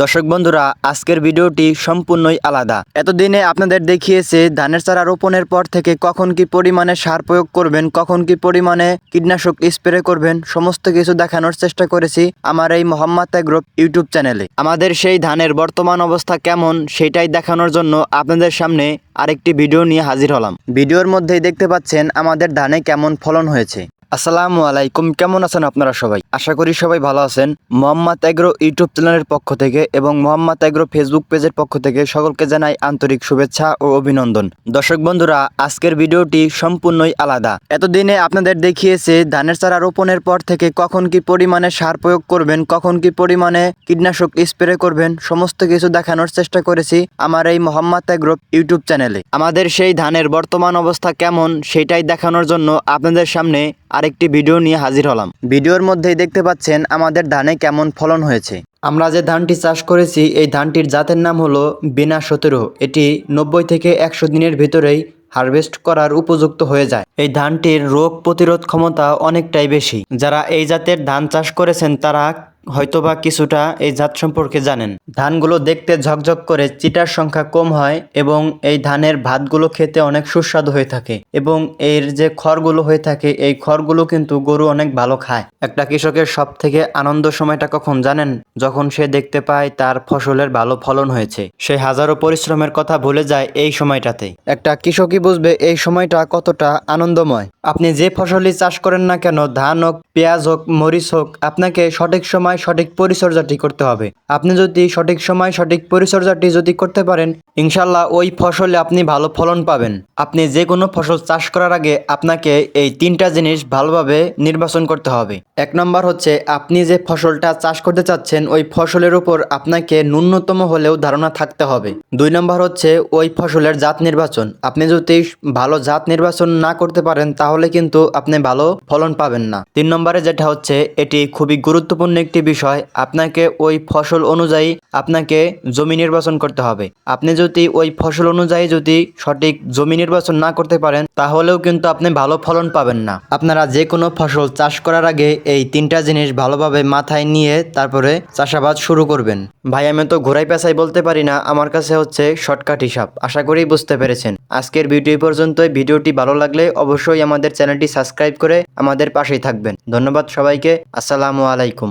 দর্শক বন্ধুরা, আজকের ভিডিওটি সম্পূর্ণই আলাদা। এতদিনে আপনাদের দেখিয়েছে, ধানের চারা রোপণের পর থেকে কখন কি পরিমাণে সার প্রয়োগ করবেন, কখন কি পরিমাণে কীটনাশক স্প্রে করবেন, সমস্ত কিছু দেখানোর চেষ্টা করেছি আমার এই মোহাম্মদ গ্রুপ ইউটিউব চ্যানেলে। আমাদের সেই ধানের বর্তমান অবস্থা কেমন, সেটাই দেখানোর জন্য আপনাদের সামনে আরেকটি ভিডিও নিয়ে হাজির হলাম। ভিডিওর মধ্যেই দেখতে পাচ্ছেন, আমাদের ধানে কেমন ফলন হয়েছে। আসসালামু আলাইকুম। কেমন আছেন আপনারা সবাই? আশা করি সবাই ভালো আছেন। মোহাম্মদ এগ্রো ইউটিউব চ্যানেলের পক্ষ থেকে এবং মোহাম্মদ এগ্রো ফেসবুক পেজের পক্ষ থেকে সকলকে জানাই আন্তরিক শুভেচ্ছা ও অভিনন্দন। দর্শক বন্ধুরা, আজকের ভিডিওটি সম্পূর্ণই আলাদা। এতদিনে আপনাদের দেখিয়েছে, ধানের চারা রোপণের পর থেকে কখন কি পরিমাণে সার প্রয়োগ করবেন, কখন কি পরিমাণে কীটনাশক স্প্রে করবেন, সমস্ত কিছু দেখানোর চেষ্টা করেছি আমার এই মোহাম্মদ এগ্রো ইউটিউব চ্যানেলে। আমাদের সেই ধানের বর্তমান অবস্থা কেমন, সেটাই দেখানোর জন্য আপনাদের সামনে আরেকটি ভিডিও নিয়ে হাজির হলাম। ভিডিওর মধ্যেই দেখতে পাচ্ছেন আমাদের ধানে কেমন ফলন হয়েছে। আমরা যে ধানটি চাষ করেছি, এই ধানটির জাতের নাম হলো বিনা সতেরো এটি নব্বই থেকে একশো দিনের ভিতরেই হারভেস্ট করার উপযুক্ত হয়ে যায়। এই ধানটির রোগ প্রতিরোধ ক্ষমতা অনেকটাই বেশি। যারা এই জাতের ধান চাষ করেছেন, তারা হয়তোবা কিছুটা এই জাত সম্পর্কে জানেন। ধানগুলো দেখতে ঝকঝক করে চিটার সংখ্যা কম হয় এবং এই ধানের ভাতগুলো খেতে অনেক সুস্বাদু হয়ে থাকে এবং এর যে খড়গুলো হয়ে থাকে, এই খড়গুলো কিন্তু গরু অনেক ভালো খায়। একটা কৃষকের সব থেকে আনন্দ সময়টা কখন জানেন? যখন সে দেখতে পায় তার ফসলের ভালো ফলন হয়েছে। সে হাজারো পরিশ্রমের কথা ভুলে যায় এই সময়টাতে। একটা কৃষকই বুঝবে এই সময়টা কতটা আনন্দময়। আপনি যে ফসলই চাষ করেন না কেন, ধান হোক, পেঁয়াজ হোক, মরিচ হোক, আপনাকে সঠিক সময় সঠিক পরিচর্যাটি করতে হবে। আপনি যদি সঠিক সময় সঠিক পরিচর্যাটি যদি করতে পারেন ইনশাল্লাহ ওই ফসলে আপনি ভালো ফলন পাবেন। আপনি যে কোনো ফসল চাষ করার আগে আপনাকে এই তিনটা জিনিস ভালোভাবে নির্বাচন করতে হবে। এক নম্বর হচ্ছে, আপনি যে ফসলটা চাষ করতে চাচ্ছেন, ওই ফসলের উপর আপনাকে ন্যূনতম হলেও ধারণা থাকতে হবে। দুই নম্বর হচ্ছে, ওই ফসলের জাত নির্বাচন। আপনি যদি ভালো জাত নির্বাচন না করতে পারেন, তাহলে কিন্তু আপনি ভালো ফলন পাবেন না। তিন নম্বরে যেটা হচ্ছে, এটি খুবই গুরুত্বপূর্ণ একটি বিষয়। আপনাকে ওই ফসল অনুযায়ী আপনাকে জমি নির্বাচন করতে হবে। আপনি যদি ওই ফসল অনুযায়ী যদি সঠিক জমি নির্বাচন না করতে পারেন, তাহলেও কিন্তু আপনি ভালো ফলন পাবেন না। আপনারা যে কোনো ফসল চাষ করার আগে এই তিনটা জিনিস ভালোভাবে মাথায় নিয়ে তারপরে চাষাবাদ শুরু করবেন। ভাই, আমি তো ঘোরাই পেঁচাই বলতে পারি না, আমার কাছে হচ্ছে শর্টকাট হিসাব। আশা করি বুঝতে পেরেছেন। আজকের ভিডিও পর্যন্তই। ভিডিওটি ভালো লাগলে অবশ্যই আমাদের চ্যানেলটি সাবস্ক্রাইব করে আমাদের পাশেই থাকবেন। ধন্যবাদ সবাইকে। আসসালামু আলাইকুম।